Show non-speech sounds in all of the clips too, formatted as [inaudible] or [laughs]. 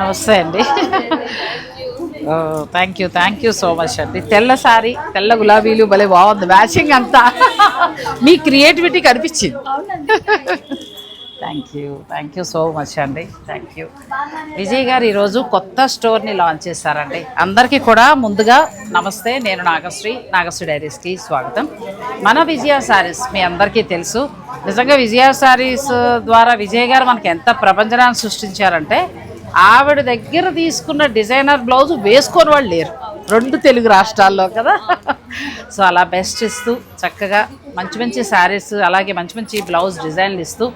నమస్తే అండి. Thank you thank you so much అండి. తెల్ల సారీ తెల్ల గులాబీలు భలే బాగుంది. మ్యాచింగ్ అంతా మీ క్రియేటివిటీ కనిపించింది. Thank you thank you so much అండి. థ్యాంక్ యూ విజయ్ గారు ఈరోజు కొత్త స్టోర్ని లాంచ్ చేశారండి. అందరికీ కూడా ముందుగా నమస్తే నేను నాగశ్రీ నాగశ్రీ డైరీస్కి స్వాగతం. మన విజయ సారీస్ మీ అందరికీ తెలుసు. నిజంగా విజయ సారీస్ ద్వారా విజయ్ గారు మనకి ఎంత ప్రపంచనాన్ని సృష్టించారంటే ఆవిడ దగ్గర తీసుకున్న డిజైనర్ బ్లౌజ్ వేసుకొని వాళ్ళు లేరు. రెండు తెలుగు రాష్ట్రాల్లో కదా. సో అలా బెస్ట్ ఇస్తూ చక్కగా మంచి మంచి శారీస్ అలాగే మంచి మంచి బ్లౌజ్ డిజైన్లు ఇస్తూ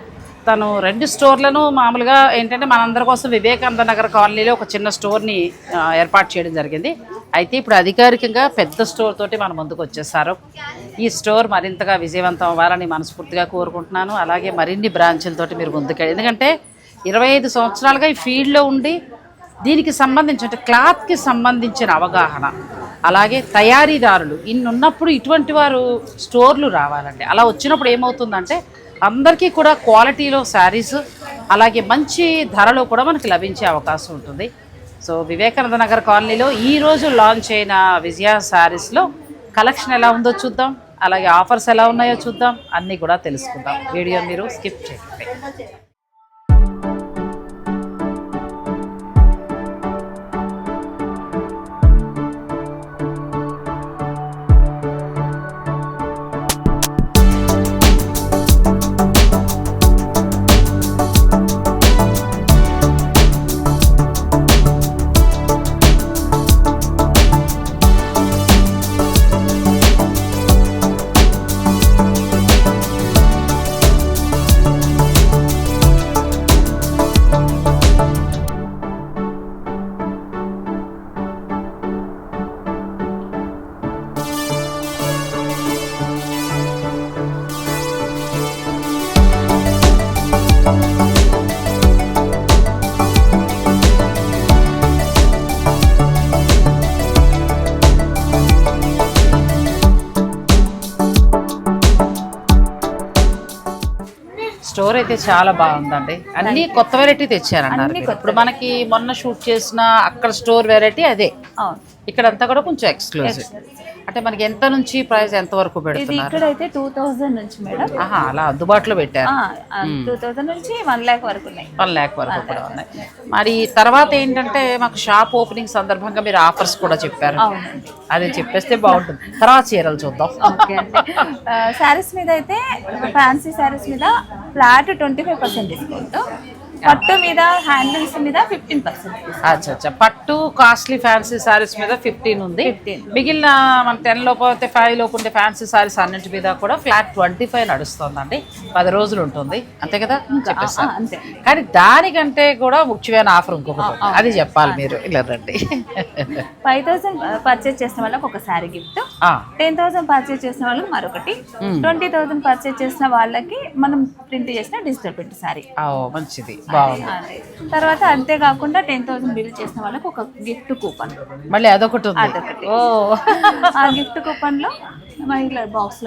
తను రెండు స్టోర్లను మామూలుగా ఏంటంటే మనందరి కోసం వివేకానంద నగర్ కాలనీలో ఒక చిన్న స్టోర్ని ఏర్పాటు చేయడం జరిగింది. అయితే ఇప్పుడు అధికారికంగా పెద్ద స్టోర్ తోటి మన ముందుకు వచ్చేసారు. ఈ స్టోర్ మరింతగా విజయవంతం అవ్వాలని మనస్ఫూర్తిగా కోరుకుంటున్నాను. అలాగే మరిన్ని బ్రాంచులతోటి మీరు ముందుకెళ్ళి ఎందుకంటే ఇరవై ఐదు సంవత్సరాలుగా ఈ ఫీల్డ్లో ఉండి దీనికి సంబంధించి అంటే క్లాత్కి సంబంధించిన అవగాహన అలాగే తయారీదారులు ఇన్ని ఉన్నప్పుడు ఇటువంటి వారు స్టోర్లు రావాలండి. అలా వచ్చినప్పుడు ఏమవుతుందంటే అందరికీ కూడా క్వాలిటీలో శారీస్ అలాగే మంచి ధరలో కూడా మనకి లభించే అవకాశం ఉంటుంది. సో వివేకానంద నగర్ కాలనీలో ఈరోజు లాంచ్ అయిన విజయ శారీస్లో కలెక్షన్ ఎలా ఉందో చూద్దాం. అలాగే ఆఫర్స్ ఎలా ఉన్నాయో చూద్దాం. అన్నీ కూడా తెలుసుకుందాం. వీడియో మీరు స్కిప్ చేయండి అయితే చాలా బాగుందండి. అన్ని కొత్త వెరైటీ తెచ్చారన్నారు మీరు. ఇప్పుడు మనకి మొన్న షూట్ చేసిన అక్కడ స్టోర్ వెరైటీ అదే. ఇక్కడంతా కూడా కొంచెం ఎక్స్క్లూజివ్ అంటే మనకి ఎంత నుంచి ప్రైస్ ఎంత వరకు ఇది పెడుతున్నారు? ఇక్కడ అయితే టూ థౌజండ్ నుంచి మేడం. ఆహా అలా అందుబాటులో పెట్టారు. టూ థౌజండ్ నుంచి వన్ ల్యాక్ వరకు ఉన్నాయి. వన్ ల్యాక్ వరకు కూడా ఉన్నాయి. మరి తర్వాత ఏంటంటే మాకు షాప్ ఓపెనింగ్ సందర్భంగా మీరు ఆఫర్స్ కూడా చెప్పారు. అవునండి. అది చెప్పేస్తే బాగుంటుంది. తర్వాత చీరలు చూద్దాం. ఓకే అండి. శారీస్ మీద అయితే ఫ్యాన్సీ శారీస్ మీద flat twenty five percent discount. పట్టు మీద హ్యాండ్లూమ్స్ మీద ఫిఫ్టీన్ పర్సెంట్ అచ్చా అచ్చా. పట్టు కాస్ట్లీ ఫ్యాన్సీ సారీస్ మీద ఫిఫ్టీన్ ఉంది. 15. మిగిలిన మన టెన్ లోపు అయితే ఫైవ్ లోపు ఉండే ఫ్యాన్సీ సారీస్ అన్నింటి మీద కూడా ఫ్లాట్ ట్వంటీ ఫైవ్ నడుస్తుందండి. పది రోజులు ఉంటుంది. అంతే కదా? అంతే. కానీ దానికంటే కూడా ముఖ్యమైన ఆఫర్ ఇంకొకటి. అది చెప్పాలి మీరు. ఇలా రండి. ఫైవ్ థౌసండ్ పర్చేస్ చేసిన వాళ్ళకి ఒక sari gift ten thousand purchase చేసిన వాళ్ళకి మరొకటి. ట్వంటీ థౌసండ్ పర్చేస్ చేసిన వాళ్ళకి మనం ప్రింట్ చేసిన డిజిటల్ ప్రింట్ శారీ ఓ, మంచిది. బాగుంది అదే. తర్వాత అంతేకాకుండా టెన్ థౌసండ్ బిల్ చేసిన వాళ్ళకి ఒక గిఫ్ట్ కూపన్ మళ్ళీ అదొకటి ఉంది అదొకటి. ఓ ఆ గిఫ్ట్ కూపన్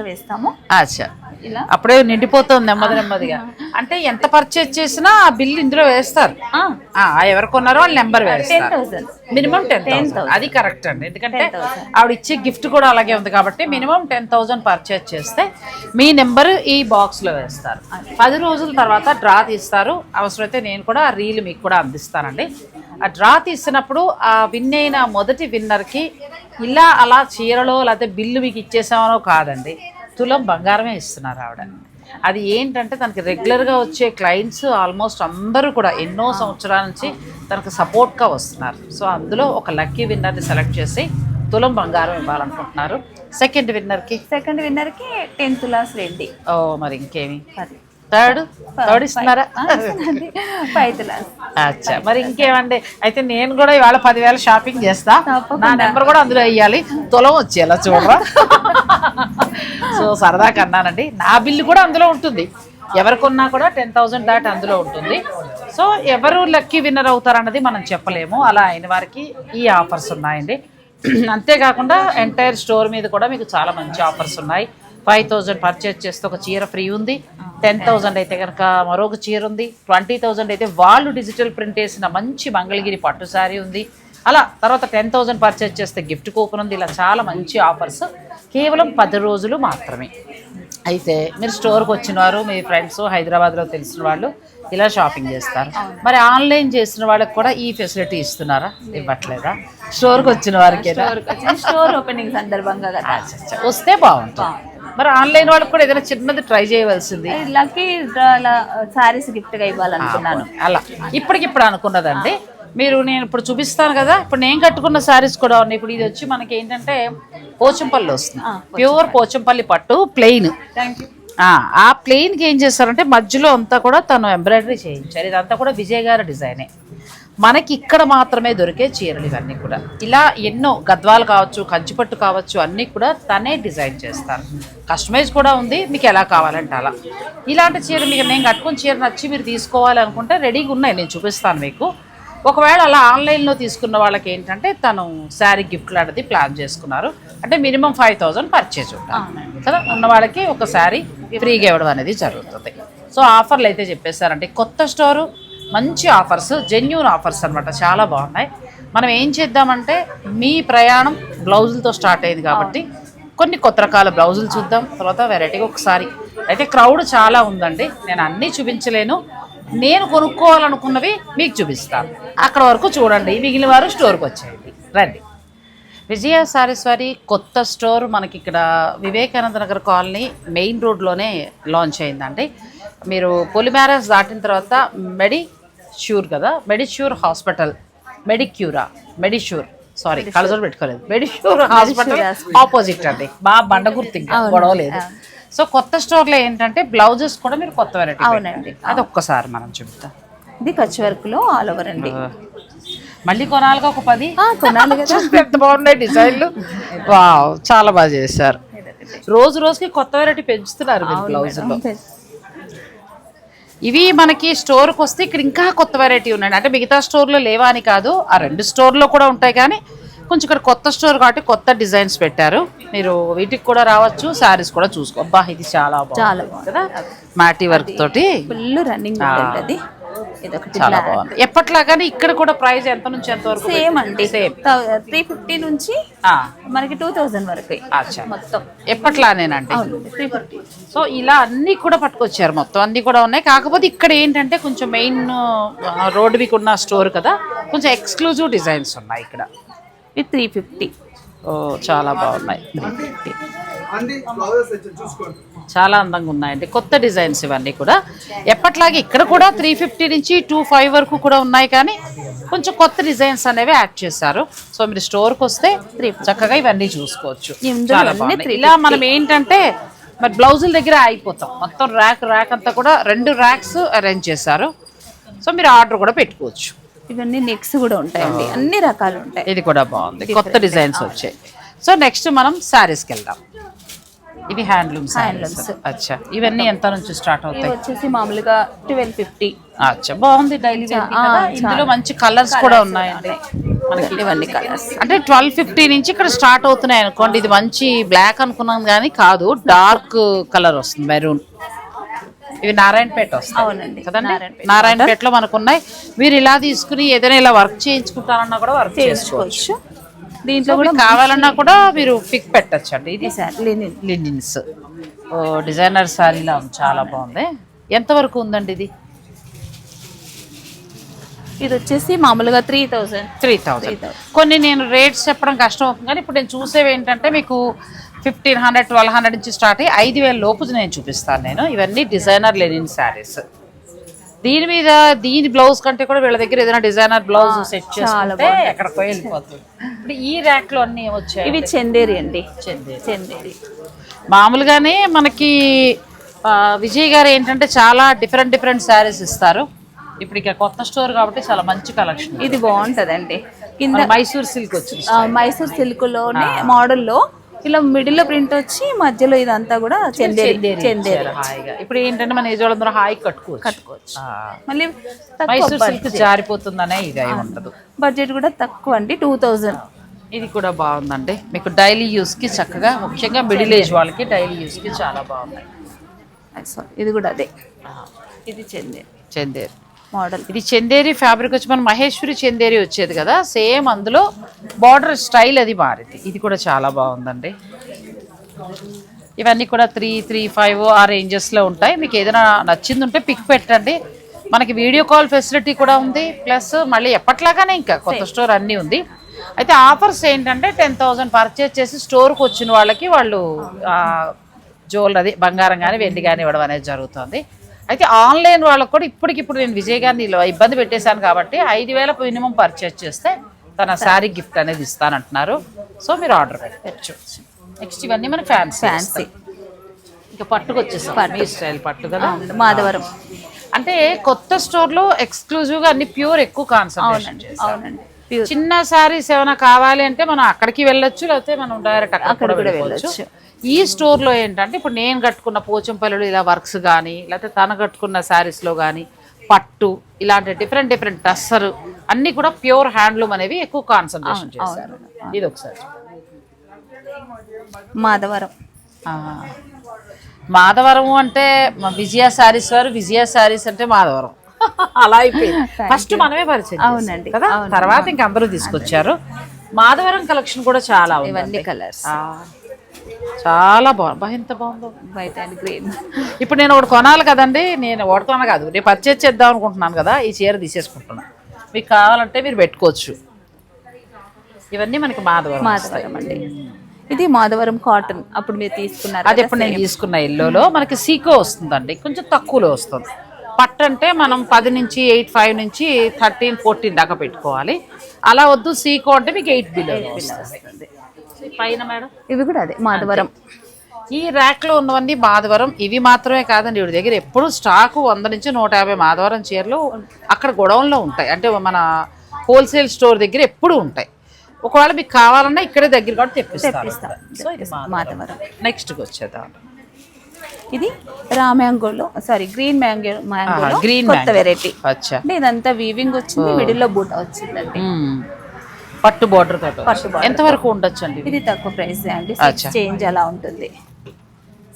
వేస్తాము. అచ్చా. ఇలా. అప్పుడే నిండిపోతుంది నెమ్మది నెమ్మదిగా. అంటే ఎంత పర్చేజ్ చేసినా ఆ బిల్ ఇందులో వేస్తారు. ఆ, ఎవరు కొన్నారో వాళ్ళ నెంబర్ వేస్తారు. Minimum ten thousand. అది కరెక్ట్ అండి. ఎందుకంటే ఆవిడ ఇచ్చే గిఫ్ట్ కూడా అలాగే ఉంది కాబట్టి మినిమం టెన్ థౌసండ్ పర్చేజ్ చేస్తే మీ నెంబర్ ఈ బాక్స్లో వేస్తారు పది రోజుల తర్వాత డ్రా తీస్తారు. అవసరమైతే నేను కూడా రీల్ మీకు కూడా అందిస్తానండి. ఆ డ్రా తీసినప్పుడు ఆ విన్ అయిన మొదటి విన్నర్కి ఇలా అలా చీరలో లేకపోతే బిల్లు మీకు ఇచ్చేసామనో కాదండి. తులం బంగారమే ఇస్తున్నారు ఆవిడ. అది ఏంటంటే తనకి రెగ్యులర్గా వచ్చే క్లయింట్స్ ఆల్మోస్ట్ అందరూ కూడా ఎన్నో సంవత్సరాల నుంచి తనకు సపోర్ట్గా వస్తున్నారు. సో అందులో ఒక లక్కీ విన్నర్ని సెలెక్ట్ చేసి తులం బంగారం ఇవ్వాలనుకుంటున్నారు. సెకండ్ విన్నర్కి? సెకండ్ విన్నర్కి టెన్ తులాస్ వెండి. ఓ మరి ఇంకేమి? అది థర్డ్ థర్డ్ ఇస్తున్నారా? అచ్చా. మరి ఇంకేమండి? అయితే నేను కూడా ఇవాళ పదివేల షాపింగ్ చేస్తా. నా నెంబర్ కూడా అందులో వేయాలి. తులం వచ్చేలా చూడరా. [laughs] సో సరదాగా అన్నానండి నా బిల్లు కూడా అందులో ఉంటుంది. ఎవరికొన్నా కూడా టెన్ థౌజండ్ దాటి అందులో ఉంటుంది. సో ఎవరు లక్కీ విన్నర్ అవుతారన్నది మనం చెప్పలేము. అలా అయిన వారికి ఈ ఆఫర్స్ ఉన్నాయండి. [clears throat] అంతేకాకుండా ఎంటైర్ స్టోర్ మీద కూడా మీకు చాలా మంచి ఆఫర్స్ ఉన్నాయి. ఫైవ్ థౌజండ్ పర్చేజ్ చేస్తే ఒక చీర ఫ్రీ ఉంది. టెన్ థౌజండ్ అయితే కనుక మరొక చీర ఉంది. ట్వంటీ థౌజండ్ అయితే వాళ్ళు డిజిటల్ ప్రింట్ వేసిన మంచి మంగళగిరి పట్టు శారీ ఉంది. అలా తర్వాత టెన్ థౌజండ్ పర్చేజ్ చేస్తే గిఫ్ట్ కూపన్ ఉంది. ఇలా చాలా మంచి ఆఫర్స్ కేవలం పది రోజులు మాత్రమే. అయితే మీరు స్టోర్కి వచ్చిన వారు మీ ఫ్రెండ్స్ హైదరాబాద్లో తెలిసిన వాళ్ళు ఇలా షాపింగ్ చేస్తారు. మరి ఆన్లైన్ చేసిన వాళ్ళకి కూడా ఈ ఫెసిలిటీ ఇస్తున్నారా? ఇవ్వట్లేదా? స్టోర్కి వచ్చిన వారికి స్టోర్ ఓపెనింగ్ సందర్భంగా వస్తే బాగుంటుంది. మరి ఆన్లైన్ వాళ్ళకి కూడా ఏదైనా చిన్నది ట్రై చేయవలసింది. లక్కీ సారీస్ గిఫ్ట్గా ఇవ్వాలనుకున్నాను. అలా. ఇప్పటికిప్పుడు అనుకున్నదండి. మీరు నేను ఇప్పుడు చూపిస్తాను కదా. ఇప్పుడు నేను కట్టుకున్న శారీస్ కూడా ఉన్నాయి. ఇప్పుడు ఇది వచ్చి మనకి ఏంటంటే పోచంపల్లి వస్తుంది. ప్యూర్ పోచంపల్లి పట్టు ప్లెయిన్. ఆ ప్లెయిన్కి ఏం చేస్తారంటే మధ్యలో అంతా కూడా తను ఎంబ్రాయిడరీ చేయించారు. ఇదంతా కూడా విజయ్ గారి డిజైనే. మనకి ఇక్కడ మాత్రమే దొరికే చీరలు ఇవన్నీ కూడా. ఇలా ఎన్నో గద్వాలు కావచ్చు కంచిపట్టు కావచ్చు అన్నీ కూడా తనే డిజైన్ చేస్తారు. కస్టమైజ్ కూడా ఉంది మీకు ఎలా కావాలంటే అలా. ఇలాంటి చీర మీకు నేను కట్టుకున్న చీర నచ్చి మీరు తీసుకోవాలనుకుంటే రెడీగా ఉన్నాయి నేను చూపిస్తాను మీకు. ఒకవేళ అలా ఆన్లైన్లో తీసుకున్న వాళ్ళకి ఏంటంటే తను శారీ గిఫ్ట్ లాంటిది ప్లాన్ చేసుకున్నారు. అంటే మినిమం ఫైవ్ థౌజండ్ పర్చేజ్ ఉంటారు. కదా? ఉన్న వాళ్ళకి ఒక శారీ ఫ్రీగా ఇవ్వడం అనేది జరుగుతుంది. సో ఆఫర్లు అయితే చెప్పేశారంటే కొత్త స్టోరు మంచి ఆఫర్స్ జెన్యున్ ఆఫర్స్ అనమాట చాలా బాగున్నాయి. మనం ఏం చేద్దామంటే మీ ప్రయాణం బ్లౌజులతో స్టార్ట్ అయింది కాబట్టి కొన్ని కొత్త రకాల బ్లౌజులు చూద్దాం. తర్వాత వెరైటీగా ఒకసారి. అయితే క్రౌడ్ చాలా ఉందండి. నేను అన్నీ చూపించలేను. నేను కొనుక్కోవాలనుకున్నవి మీకు చూపిస్తాను. అక్కడ వరకు చూడండి. మిగిలిన వారు స్టోర్కి వచ్చేయండి. రండి. విజయ సారీస్వారి కొత్త స్టోర్ మనకి ఇక్కడ వివేకానంద నగర్ కాలనీ మెయిన్ రోడ్లోనే లాంచ్ అయిందండి. మీరు పొలిమారస్ దాటిన తర్వాత మెడి ష్యూర్ కదా? మెడిష్యూర్ హాస్పిటల్. మెడిక్యూరా. మెడిష్యూర్. సారీ కళ్ళజోడు పెట్టుకోలేదు. మెడిష్యూర్ హాస్పిటల్ ఆపోజిట్ అండి. బాగా బండ గుర్తు ఇంకా గొడవ లేదు సో కొత్త స్టోర్లో ఏంటంటే బ్లౌజెస్ కూడా మీరు కొత్త వెరైటీ అవునండి. అది ఒక్కసారి మనం చెప్తాం. ఇది కచ్ వర్క్లో ఆల్ ఓవర్ అండి మళ్ళీ కొనాలిగా ఒక పది? కొనాలి ఎంత బాగున్నాయి డిజైన్లు. వావ్ చాలా బాగా చేశారు. రోజు రోజుకి కొత్త వెరైటీ పెంచుతున్నారు మీరు బ్లౌజుల్లో ఇవి మనకి స్టోర్కి వస్తే ఇక్కడ ఇంకా కొత్త వెరైటీ ఉన్నాయండి. అంటే మిగతా స్టోర్లో లేవా అని కాదు ఆ రెండు స్టోర్లో కూడా ఉంటాయి కానీ కొంచెం ఇక్కడ కొత్త స్టోర్ కాబట్టి కొత్త డిజైన్స్ పెట్టారు. మీరు వీటికి కూడా రావచ్చు శారీస్ కూడా చూసుకో. అబ్బా ఇది చాలా బాగుంది కదా మాటీ వర్క్ తోటి. ఫుల్ రన్నింగ్ ఉంటుంది చాలా బాగుంది. ఎప్పట్లాగానే ఇక్కడ కూడా ప్రైస్ ఎంత నుంచి ఎంత వరకు సేమ్ అండి. సేమ్ త్రీ ఫిఫ్టీ నుంచి ఆ, మనకి టూ థౌజండ్ వరకు అచ్చా. మొత్తం. ఎప్పట్లానేనండి? త్రీ ఫిఫ్టీ సో ఇలా అన్ని కూడా పట్టుకొచ్చారు మొత్తం. అన్ని కూడా ఉన్నాయి. కాకపోతే ఇక్కడ ఏంటంటే కొంచెం మెయిన్ రోడ్ వీక్ ఉన్న స్టోర్ కదా కొంచెం ఎక్స్క్లూజివ్ డిజైన్స్ ఉన్నాయి ఇక్కడ. ఇది త్రీ ఫిఫ్టీ ఓ చాలా బాగున్నాయి. వచ్చి చూసుకోండి. చాలా అందంగా ఉన్నాయండి. కొత్త డిజైన్స్ ఇవన్నీ కూడా. ఎప్పట్లాగే ఇక్కడ కూడా త్రీ ఫిఫ్టీ నుంచి టూ ఫైవ్ వరకు కూడా ఉన్నాయి కానీ కొంచెం కొత్త డిజైన్స్ అనేవి యాడ్ చేశారు. సో మీరు స్టోర్కి వస్తే చక్కగా ఇవన్నీ చూసుకోవచ్చు. చాలా బాగున్నాయి. ఇలా మనం ఏంటంటే మరి బ్లౌజుల దగ్గర అయిపోతాం. మొత్తం ర్యాక్ ర్యాక్ అంతా కూడా రెండు ర్యాక్స్ అరేంజ్ చేశారు. సో మీరు ఆర్డర్ కూడా పెట్టుకోవచ్చు. ఇవన్నీ నెక్స్ కూడా ఉంటాయండి. అన్ని రకాలు ఉంటాయి. ఇది కూడా బాగుంది. కొత్త డిజైన్స్ వచ్చాయి. సో నెక్స్ట్ మనం శారీస్కి వెళ్దాం. ఇవి హ్యాండ్లూమ్ హ్యాండ్లూమ్స్. అచ్చా. ఇవన్నీ ఎంత నుంచి స్టార్ట్ అవుతాయి? వచ్చేసి మామూలుగా ట్వెల్వ్ ఫిఫ్టీ. అచ్చా. బాగుంది డైలీ ఇందులో మంచి కలర్స్ కూడా ఉన్నాయండి. మనకి ఇవన్నీ కలర్స్ అంటే ట్వెల్వ్ ఫిఫ్టీ నుంచి ఇక్కడ స్టార్ట్ అవుతున్నాయి అనుకోండి. ఇది మంచి బ్లాక్ అనుకున్నాం కానీ కాదు. డార్క్ కలర్ వస్తుంది. మెరూన్. ఇవి నారాయణపేట వస్తాయి. అవునండి. కదండి? నారాయణపేట. నారాయణపేటలో మనకు ఉన్నాయి మీరు ఇలా తీసుకుని ఏదైనా ఇలా వర్క్ చేయించుకుంటారన్నా కూడా వర్క్ చేసుకోవచ్చు. దీంట్లో కూడా కావాలన్నా కూడా మీరు పిక్ పెట్టచ్చు అండి ఇది లినిన్ లినిన్స్ ఓ డిజైనర్ శారీలా చాలా బాగుంది. ఎంతవరకు ఉందండి ఇది? ఇది వచ్చేసి మామూలుగా త్రీ థౌజండ్ త్రీ థౌజండ్ కొన్ని నేను రేట్స్ చెప్పడం కష్టం అవుతుంది కానీ ఇప్పుడు నేను చూసేవి ఏంటంటే మీకు ఫిఫ్టీన్ హండ్రెడ్ ట్వెల్వ్ హండ్రెడ్ నుంచి స్టార్ట్ అయ్యి ఐదు వేల లోపు నేను చూపిస్తాను నేను. ఇవన్నీ డిజైనర్ లెనిన్ శారీస్ దీని మీద దీని బ్లౌజ్ కంటే కూడా వీళ్ళ దగ్గర ఏదైనా డిజైనర్ బ్లౌజ్ సెట్ చేసుకుంటే ఎక్కడికో వెళ్ళిపోతుంది. ఇప్పుడు ఈ ర్యాక్లో అన్ని వచ్చాయి ఇవి చందేరి అండి. చెందేరి. చందేరి. మామూలుగానే మనకి విజయ్ గారు ఏంటంటే చాలా డిఫరెంట్ డిఫరెంట్ శారీస్ ఇస్తారు. ఇప్పుడు ఇక కొత్త స్టోర్ కాబట్టి చాలా మంచి కలెక్షన్ ఇది బాగుంటదండి. కింద మైసూర్ సిల్క్ వచ్చింది మైసూర్ సిల్క్లోనే మోడల్లో ఇలా మిడిల్లో ప్రింట్ వచ్చి మధ్యలో ఇదంతా కూడా చందేరి చందేరి హాయిగా. ఇప్పుడు ఏంటంటే మన ఏజ్ వాళ్ళందరూ హాయి కట్టుకోవచ్చు. కట్టుకోవచ్చు. మళ్ళీ మైసూర్ సిల్క్ జారిపోతుందనే ఇది ఉండదు. బడ్జెట్ కూడా తక్కువ అండి టూ థౌజండ్ ఇది కూడా బాగుందండి. మీకు డైలీ యూస్కి చక్కగా ముఖ్యంగా మిడిల్ ఏజ్ వాళ్ళకి డైలీ యూస్కి చాలా బాగున్నాయి. సారీ ఇది కూడా అదే. ఇది చెందే చందేరి. మోడల్. ఇది చందేరి ఫ్యాబ్రిక్ వచ్చి మన మహేశ్వరి చందేరి వచ్చేది కదా సేమ్ అందులో బార్డర్ స్టైల్ అది మారింది. ఇది కూడా చాలా బాగుందండి. ఇవన్నీ కూడా త్రీ త్రీ ఫైవ్ ఆ రేంజెస్లో ఉంటాయి. మీకు ఏదైనా నచ్చింది ఉంటే పిక్ పెట్టండి. మనకి వీడియో కాల్ ఫెసిలిటీ కూడా ఉంది. ప్లస్ మళ్ళీ ఎప్పట్లాగానే ఇంకా కొత్త స్టోర్ అన్నీ ఉంది. అయితే ఆఫర్స్ ఏంటంటే టెన్ థౌజండ్ పర్చేస్ చేసి స్టోర్కి వచ్చిన వాళ్ళకి వాళ్ళు జ్యువెలరీ బంగారం కానీ వెండి కానీ ఇవ్వడం అనేది జరుగుతుంది. అయితే ఆన్లైన్ వాళ్ళకు కూడా ఇప్పటికిప్పుడు నేను విజయ్ గారిని ఇబ్బంది పెట్టేశాను కాబట్టి ఐదు వేల మినిమం పర్చేస్ చేస్తే తన శారీ గిఫ్ట్ అనేది ఇస్తానంటున్నారు. సో మీరు ఆర్డర్ పెట్టచ్చు. నెక్స్ట్ ఇవన్నీ మన ఫ్యాన్సీ ఫ్యాన్సీ. ఇంకా పట్టుకు వచ్చేసాం మీ స్టైల్ పట్టు కదా? మాధవరం. అంటే కొత్త స్టోర్లో ఎక్స్క్లూజివ్గా అన్ని ప్యూర్ ఎక్కువ కాన్సన్ట్రేషన్ అవునండి. చిన్న సారీస్ ఏమైనా కావాలి అంటే మనం అక్కడికి వెళ్ళొచ్చు లేకపోతే మనం డైరెక్ట్ అక్కడ అక్కడ కూడా కూడా వెళ్ళొచ్చు. ఈ స్టోర్లో ఏంటంటే ఇప్పుడు నేను కట్టుకున్న పోచంపల్లిలో ఇలా వర్క్స్ కానీ లేకపోతే తను కట్టుకున్న సారీస్లో కానీ పట్టు ఇలాంటి డిఫరెంట్ డిఫరెంట్ టస్సర్ అన్ని కూడా ప్యూర్ హ్యాండ్లూమ్ అనేవి ఎక్కువ కాన్సన్ట్రేషన్ చేశారు ఇది ఒకసారి మాధవరం. మాధవరం అంటే విజయ శారీస్ వారు విజయ శారీస్ అంటే మాధవరం. అలా అయిపోయింది. [laughs] ఫస్ట్ మనమే పరిచయం అవునండి, కదా. తర్వాత ఇంక అందరూ తీసుకొచ్చారు. మాధవరం కలెక్షన్ కూడా చాలా ఇవన్నీ కలర్స్ చాలా బాగుంది బా ఎంత బాగుందో. వైట్ అండ్ గ్రీన్ ఇప్పుడు నేను ఒకటి కొనాలి కదండి నేను ఓడుతున్నా కాదు. నేను పర్చేజ్ చేద్దాం అనుకుంటున్నాను కదా ఈ చీర తీసేసుకుంటున్నాను మీకు కావాలంటే మీరు పెట్టుకోవచ్చు. ఇవన్నీ మనకి మాధవరం మాధవరం అండి. ఇది మాధవరం కాటన్ అప్పుడు మీరు తీసుకున్నారు అది ఎప్పుడు నేను తీసుకున్న ఎల్లోలో మనకి సీకో వస్తుందండి. కొంచెం తక్కువలో వస్తుంది. పట్టు అంటే మనం పది నుంచి ఎయిట్ ఫైవ్ నుంచి థర్టీన్ ఫోర్టీన్ దాకా పెట్టుకోవాలి. అలా వద్దు సీకో అంటే మీకు ఎయిట్ బిలో వస్తుంది. పైన మేడం? ఇవి కూడా అదే మాధవరం. ఈ ర్యాక్లో ఉన్నవన్నీ మాధవరం ఇవి మాత్రమే కాదండి వీడి దగ్గర. ఎప్పుడు స్టాకు వంద నుంచి నూట యాభై మాధవరం చీరలు అక్కడ గొడవంలో ఉంటాయి. అంటే మన హోల్సేల్ స్టోర్ దగ్గర ఎప్పుడు ఉంటాయి. ఒకవేళ మీకు కావాలన్నా ఇక్కడే దగ్గర కూడా సో ఇది మాధవరం. నెక్స్ట్కి వచ్చేద్దాం. ఇది రా మ్యాంగోలో సారీ గ్రీన్ మ్యాంగో మ్యాంగోలో గ్రీన్ కొత్త వెరైటీ అచ్చా. అంటే ఇదంతా వీవింగ్ వచ్చింది మిడిల్లో బూట వచ్చిందండి. పట్టు బార్డర్ తోటి. ఎంత వరకు ఉండొచ్చు అండి ఇది తక్కువ ప్రైస్ అండి. చేంజ్ అలా ఉంటుంది.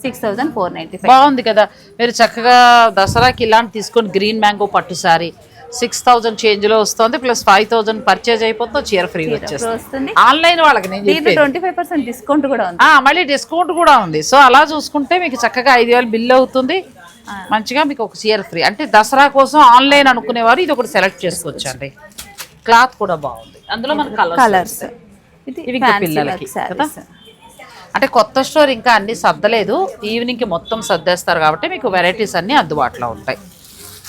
సిక్స్ థౌసండ్ ఫోర్ నైన్టీ బాగుంది కదా. మీరు చక్కగా దసరాకి ఇలాంటి తీసుకొని గ్రీన్ మ్యాంగో పట్టు సారీ సిక్స్ థౌజండ్ చేంజ్లో వస్తుంది ప్లస్ ఫైవ్ థౌజండ్ పర్చేజ్ అయిపోతే చీర ఫ్రీ వచ్చేస్తుంది. ఆన్లైన్ వాళ్ళకి నేను ట్వంటీ ఫైవ్ పర్సెంట్ డిస్కౌంట్ కూడా ఉంది. మళ్ళీ డిస్కౌంట్ కూడా ఉంది. సో అలా చూసుకుంటే మీకు చక్కగా ఐదు వేలు బిల్ అవుతుంది. మంచిగా మీకు ఒక చీర ఫ్రీ. అంటే దసరా కోసం ఆన్లైన్ అనుకునేవారు ఇది ఒకటి సెలెక్ట్ చేసుకోవచ్చు అండి క్లాత్ కూడా బాగుంది. అందులో మన కలర్స్ ఇవి పిల్లలకి. అంటే కొత్త స్టోర్ ఇంకా అన్ని సర్దలేదు. ఈవినింగ్కి మొత్తం సర్దేస్తారు కాబట్టి మీకు వెరైటీస్ అన్ని అందుబాటులో ఉంటాయి.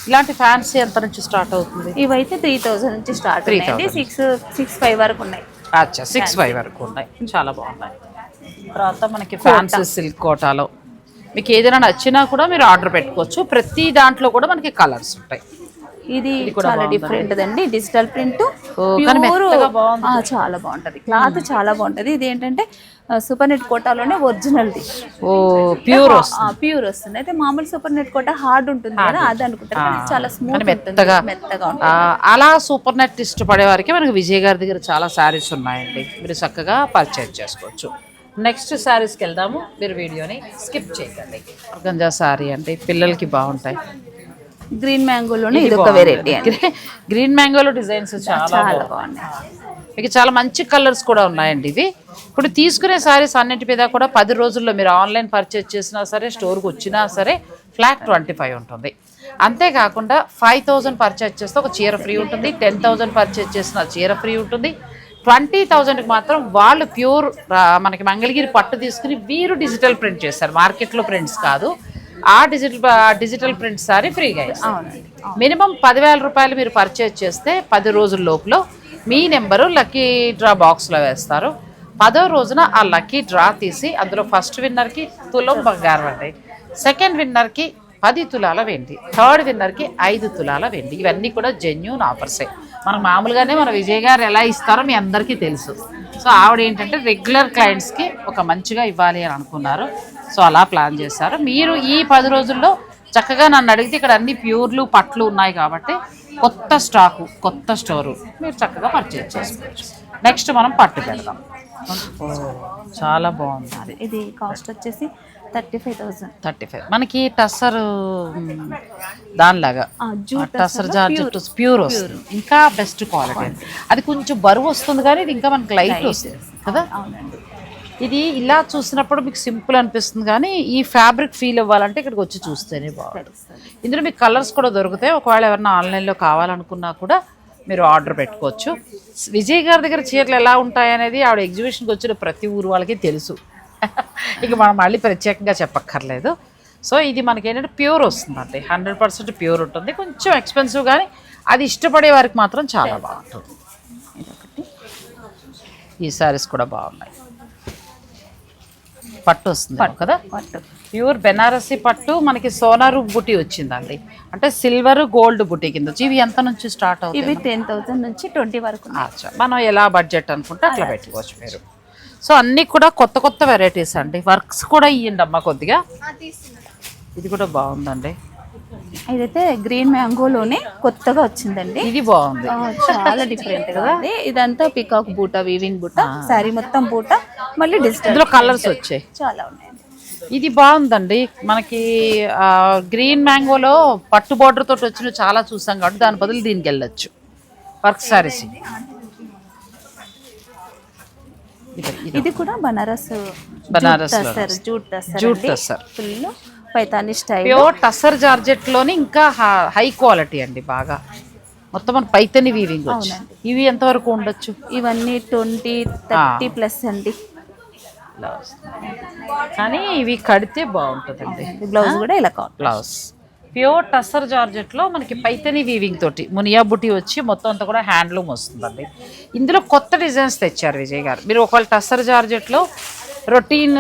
ఇలాంటి ఫ్యాన్సీ ఎంత నుంచి స్టార్ట్ అవుతుంది? ఇవైతే త్రీ థౌసండ్ నుంచి స్టార్ట్ ఉన్నాయండి. సిక్స్ సిక్స్ ఫైవ్ వరకు ఉన్నాయి. అచ్చా సిక్స్ ఫైవ్ వరకు ఉన్నాయి. చాలా బాగున్నాయి. తర్వాత మనకి ఫ్యాన్సీ సిల్క్ కోటాలో. మీకు ఏదైనా నచ్చినా కూడా మీరు ఆర్డర్ పెట్టుకోవచ్చు. ప్రతి దాంట్లో కూడా మనకి కలర్స్ ఉంటాయి. ఇది చాలా డిఫరెంట్ అండి డిజిటల్ ప్రింట్. చాలా బాగుంటది. క్లాత్ చాలా బాగుంటది. ఇది ఏంటంటే సూపర్ నెట్ కోటాలోనే ఒరిజినల్ది ప్యూర్ ప్యూర్ వస్తుంది. అయితే మామూలు సూపర్ నెట్ కోట హార్డ్ ఉంటుంది కదా అది అనుకుంటారు. చాలా స్మూత్ మెత్తగా. మెత్తగా అలా సూపర్ నెట్ ఇష్టపడే వారికి మనకి విజయ్ గారి దగ్గర చాలా శారీస్ ఉన్నాయండి. మీరు చక్కగా పర్చేజ్ చేసుకోవచ్చు. నెక్స్ట్ శారీస్కి వెళ్దాము. మీరు వీడియోని స్కిప్ చేయకండి. గంజా శారీ అంటే పిల్లలకి బాగుంటాయి. గ్రీన్ మ్యాంగోలోనే ఇది ఒక వెరైటీ అండి. గ్రీన్ మ్యాంగోలో డిజైన్స్ చాలా బాగున్నాయి మీకు చాలా మంచి కలర్స్ కూడా ఉన్నాయండి ఇవి. ఇప్పుడు తీసుకునే సారీస్ అన్నిటి మీద కూడా పది రోజుల్లో మీరు ఆన్లైన్ పర్చేజ్ చేసినా సరే స్టోర్కి వచ్చినా సరే ఫ్లాట్ ట్వంటీ ఫైవ్ ఉంటుంది. అంతేకాకుండా ఫైవ్ థౌజండ్ పర్చేజ్ చేస్తే ఒక చీర ఫ్రీ ఉంటుంది టెన్ థౌజండ్ పర్చేజ్ చేసిన చీర ఫ్రీ ఉంటుంది. ట్వంటీ థౌజండ్కి మాత్రం వాళ్ళు ప్యూర్ మనకి మంగళగిరి పట్టు తీసుకుని వీరు డిజిటల్ ప్రింట్ చేస్తారు మార్కెట్లో ప్రింట్స్ కాదు. ఆ డిజిటల్ డిజిటల్ ప్రింట్ సారీ ఫ్రీగా అవునండి మినిమం పదివేల రూపాయలు మీరు పర్చేజ్ చేస్తే పది రోజుల లోపల మీ నెంబరు లక్కీ డ్రా బాక్స్లో వేస్తారు. పదో రోజున ఆ లక్కీ డ్రా తీసి అందులో ఫస్ట్ విన్నర్కి తులం బంగారం అండి. సెకండ్ విన్నర్కి పది తులాల వెండి. థర్డ్ విన్నర్కి ఐదు తులాల వెండి. ఇవన్నీ కూడా జెన్యున్ ఆఫర్సే మనకు మామూలుగానే మన విజయ్ గారు ఎలా ఇస్తారో మీ అందరికీ తెలుసు. సో ఆవిడ ఏంటంటే రెగ్యులర్ క్లయింట్స్కి ఒక మంచిగా ఇవ్వాలి అని అనుకున్నారు. సో అలా ప్లాన్ చేశారు. మీరు ఈ పది రోజుల్లో చక్కగా నన్ను అడిగితే ఇక్కడ అన్ని ప్యూర్లు పట్లు ఉన్నాయి కాబట్టి కొత్త స్టాకు కొత్త స్టోరు మీరు చక్కగా పర్చేజ్ చేసుకోవచ్చు. నెక్స్ట్ మనం పట్టు పెడదాం. చాలా బాగుంది. అది ఇది కాస్ట్ వచ్చేసి thirty five thousand. Thirty five. మనకి టస్సర్ దానిలాగా. Tussar georgette pure. వస్తుంది. ఇంకా బెస్ట్ క్వాలిటీ అది కొంచెం బరువు వస్తుంది కానీ ఇది ఇంకా మనకి లైట్ వస్తుంది కదా? ఇది ఇలా చూసినప్పుడు మీకు సింపుల్ అనిపిస్తుంది కానీ ఈ ఫ్యాబ్రిక్ ఫీల్ అవ్వాలంటే ఇక్కడికి వచ్చి చూస్తేనే బాగుంటుంది. ఇందులో మీకు కలర్స్ కూడా దొరుకుతాయి. ఒకవేళ ఎవరైనా ఆన్లైన్లో కావాలనుకున్నా కూడా మీరు ఆర్డర్ పెట్టుకోవచ్చు. విజయ్ గారి దగ్గర చీరలు ఎలా ఉంటాయి అనేది ఆవిడ ఎగ్జిబిషన్కి వచ్చిన ప్రతి ఊరు వాళ్ళకి తెలుసు. ఇక మనం మళ్ళీ ప్రత్యేకంగా చెప్పక్కర్లేదు. సో ఇది మనకి ఏంటంటే ప్యూర్ వస్తుందండి. హండ్రెడ్ పర్సెంట్ ప్యూర్ ఉంటుంది. కొంచెం ఎక్స్పెన్సివ్ కానీ అది ఇష్టపడే వారికి మాత్రం చాలా బాగుంటుంది. ఈ సారీస్ కూడా బాగున్నాయి. పట్టు వస్తుంది కదా? పట్టు. ప్యూర్ బెనారసి పట్టు మనకి సోనారు బుటీ వచ్చిందండి. అంటే సిల్వర్ గోల్డ్ బుటీ కింద ఇవి ఎంత నుంచి స్టార్ట్ అవుతాయి? ఇవి టెన్ థౌసండ్ నుంచి ట్వంటీ వరకు. మనం ఎలా బడ్జెట్ అనుకుంటే అట్లా పెట్టుకోవచ్చు మీరు. సో అన్నీ కూడా కొత్త కొత్త వెరైటీస్ అండి. వర్క్స్ కూడా ఇవ్వండి అమ్మ కొద్దిగా ఇది కూడా బాగుందండి. ఇదైతే గ్రీన్ మ్యాంగోలోనే కొత్తగా వచ్చిందండి. ఇది బాగుంది. చాలా డిఫరెంట్ ఉంది. ఇదంతా పికాక్ బూట వీవింగ్ బూట శారీ మొత్తం బూట మళ్ళీ డిజిటల్ ఇందులో కలర్స్ వచ్చాయి. చాలా ఉన్నాయండి. ఇది బాగుందండి. మనకి ఆ, గ్రీన్ మ్యాంగోలో పట్టు బార్డర్ తోటి వచ్చిన చాలా చూసాం కాబట్టి దాని బదులు దీనికి వెళ్ళొచ్చు. వర్క్ సారీస్ ఇది కూడా Banaras Banaras jute tussar jute tussar. Full Paithani style. Pure tussar జార్జెట్లోని ఇంకా హై క్వాలిటీ అండి బాగా. మొత్తం మన పైతని వీవింగ్ ఇవి ఎంతవరకు ఉండొచ్చు? ఇవన్నీ ట్వంటీ థర్టీ ప్లస్ అండి. కానీ ఇవి కడితే బాగుంటుందండి. బ్లౌజ్ కూడా ఇలా బ్లౌజ్. ప్యూర్ టస్సర్ జార్జెట్లో మనకి పైతని వీవింగ్ తోటి మునియా బుట్టి వచ్చి మొత్తం అంతా కూడా హ్యాండ్లూమ్ వస్తుందండి. ఇందులో కొత్త డిజైన్స్ తెచ్చారు విజయ్ గారు. మీరు ఒకవేళ టస్సర్ జార్జెట్లో రొటీన్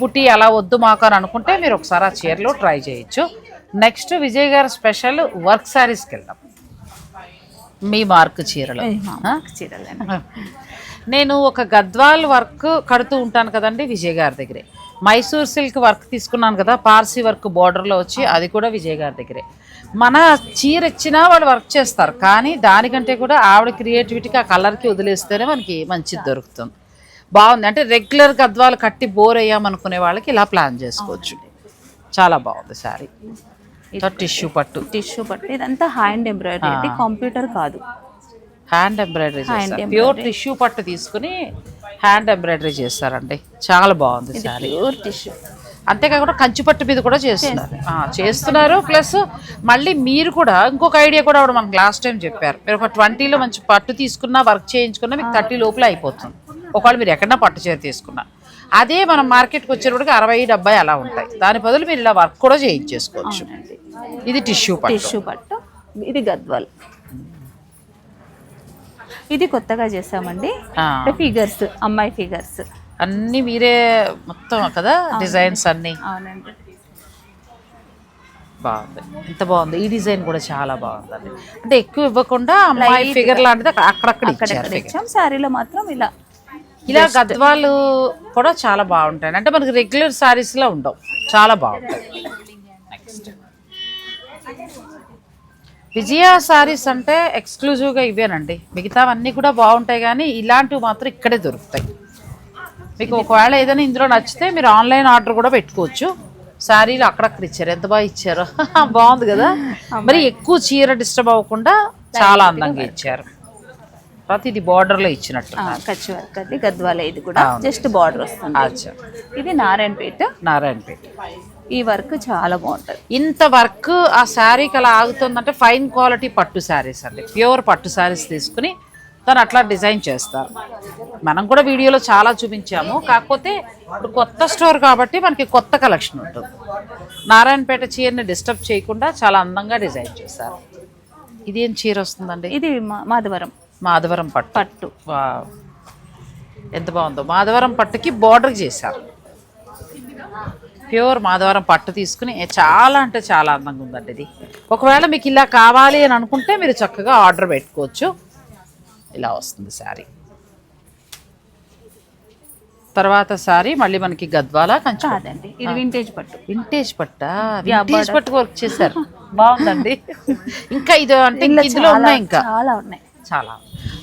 బుట్టి అలా వద్దు మాకు అని అనుకుంటే మీరు ఒకసారి ఆ చీరలో ట్రై చేయొచ్చు. నెక్స్ట్ విజయ్ గారు స్పెషల్ వర్క్ శారీస్కి వెళ్దాం మీ మార్క్ చీరలు. ఆ? చీరలండి నేను ఒక గద్వాల్ వర్క్ కడుతూ ఉంటాను కదండి విజయ్ గారి దగ్గరే. మైసూర్ సిల్క్ వర్క్ తీసుకున్నాను కదా పార్సీ వర్క్ బార్డర్లో వచ్చి అది కూడా విజయ్ గారి దగ్గరే. మన చీర ఇచ్చినా వాళ్ళు వర్క్ చేస్తారు కానీ దానికంటే కూడా ఆవిడ క్రియేటివిటీకి ఆ కలర్కి వదిలేస్తేనే మనకి మంచిది దొరుకుతుంది. బాగుంది. అంటే రెగ్యులర్ గద్వాలు కట్టి బోర్ అయ్యామనుకునే వాళ్ళకి ఇలా ప్లాన్ చేసుకోవచ్చు. చాలా బాగుంది శారీ టిష్యూ పట్టు. టిష్యూ పట్టు. ఇదంతా హ్యాండ్ ఎంబ్రాయిడరీ కంప్యూటర్ కాదు. హ్యాండ్ ఎంబ్రాయిడరీ చేస్తారు ప్యూర్ టిష్యూ పట్టు తీసుకుని హ్యాండ్ ఎంబ్రాయిడరీ చేస్తారండి. చాలా బాగుంది శారీ ప్యూర్ టిష్యూ అంతేకాకుండా కంచి పట్టు మీద కూడా చేస్తున్నారు. చేస్తున్నారు. ప్లస్ మళ్ళీ మీరు కూడా ఇంకొక ఐడియా కూడా ఆవిడ మనకు లాస్ట్ టైం చెప్పారు. మీరు ఒక ట్వంటీలో మంచి పట్టు తీసుకున్నా వర్క్ చేయించుకున్నా మీకు థర్టీ లోపల అయిపోతుంది. ఒకవేళ మీరు ఎక్కడన్నా పట్టు చీర తీసుకున్నా. అదే మనం మార్కెట్కి వచ్చేటప్పటికి అరవై డెబ్బై అలా ఉంటాయి. దాని బదులు మీరు ఇలా వర్క్ కూడా చేయించేసుకోవచ్చు. ఇది టిష్యూ పట్టు. టిష్యూ పట్టు. ఇది గద్వాల్. ఇది కొత్తగా చేసామండి. ఫిగర్స్ అమ్మాయి ఫిగర్స్ అన్నీ మీరే మొత్తం కదా డిజైన్స్ అన్నీ? అవునండి. బాగుంది. ఎంత బాగుంది. ఈ డిజైన్ కూడా చాలా బాగుందండి. అంటే ఎక్కువ ఇవ్వకుండా అమ్మాయి ఫిగర్ లాంటిది అక్కడ- అక్కడక్కడ ఇచ్చాం. శారీలో మాత్రం ఇలా ఇలా గద్వాలు కూడా చాలా బాగుంటాయి అంటే మనకి రెగ్యులర్ సారీస్ లా ఉండవు. చాలా బాగుంటాయి. విజయ సారీస్ అంటే ఎక్స్క్లూజివ్గా ఇవేనండి. మిగతావన్నీ కూడా బాగుంటాయి కానీ ఇలాంటివి మాత్రం ఇక్కడే దొరుకుతాయి. మీకు ఒకవేళ ఏదైనా ఇందులో నచ్చితే మీరు ఆన్లైన్ ఆర్డర్ కూడా పెట్టుకోవచ్చు. శారీలు అక్కడక్కడ ఇచ్చారు. ఎంత బాగా ఇచ్చారు. [laughs] బాగుంది కదా? మరి ఎక్కువ చీర డిస్టర్బ్ అవ్వకుండా చాలా అందంగా ఇచ్చారు. తర్వాత ఇది బార్డర్లో ఇచ్చినట్టు కచ్చి వర్క్ అది గద్వాల ఇది కూడా. జస్ట్ బార్డర్ వస్తుంది. ఇది నారాయణపేట. నారాయణపేట. ఈ వర్క్ చాలా బాగుంటది. ఇంత వర్క్ ఆ శారీకి అలా ఆగుతుందంటే ఫైన్ క్వాలిటీ పట్టు శారీస్ అండి. ప్యూర్ పట్టు శారీస్ తీసుకుని తను అట్లా డిజైన్ చేస్తారు. మనం కూడా వీడియోలో చాలా చూపించాము. కాకపోతే ఇప్పుడు కొత్త స్టోర్ కాబట్టి మనకి కొత్త కలెక్షన్ ఉంటుంది. నారాయణపేట చీరని డిస్టర్బ్ చేయకుండా చాలా అందంగా డిజైన్ చేశారు. ఇదేం చీర వస్తుందండి? ఇది మాధవరం. మాధవరం పట్టు. పట్టు. వావ్. ఎంత బాగుందో. మాధవరం పట్టుకి బార్డర్ చేశారు. ప్యూర్ మాధవరం పట్టు తీసుకుని చాలా అంటే చాలా అందంగా ఉందండి ఇది. ఒకవేళ మీకు ఇలా కావాలి అని అనుకుంటే మీరు చక్కగా ఆర్డర్ పెట్టుకోవచ్చు. ఇలా వస్తుంది శారీ. తర్వాత శారీ మళ్ళీ మనకి గద్వాల కంచి కాదండి ఇది వింటేజ్ పట్టు. వింటేజ్ పట్ట? వింటేజ్ పట్టు వర్క్ చేశారు. బాగుందండి. [laughs] ఇంకా ఇది అంటే ఇందులో ఉన్నాయి ఇంకా. చాలా ఉన్నాయి. చాలా.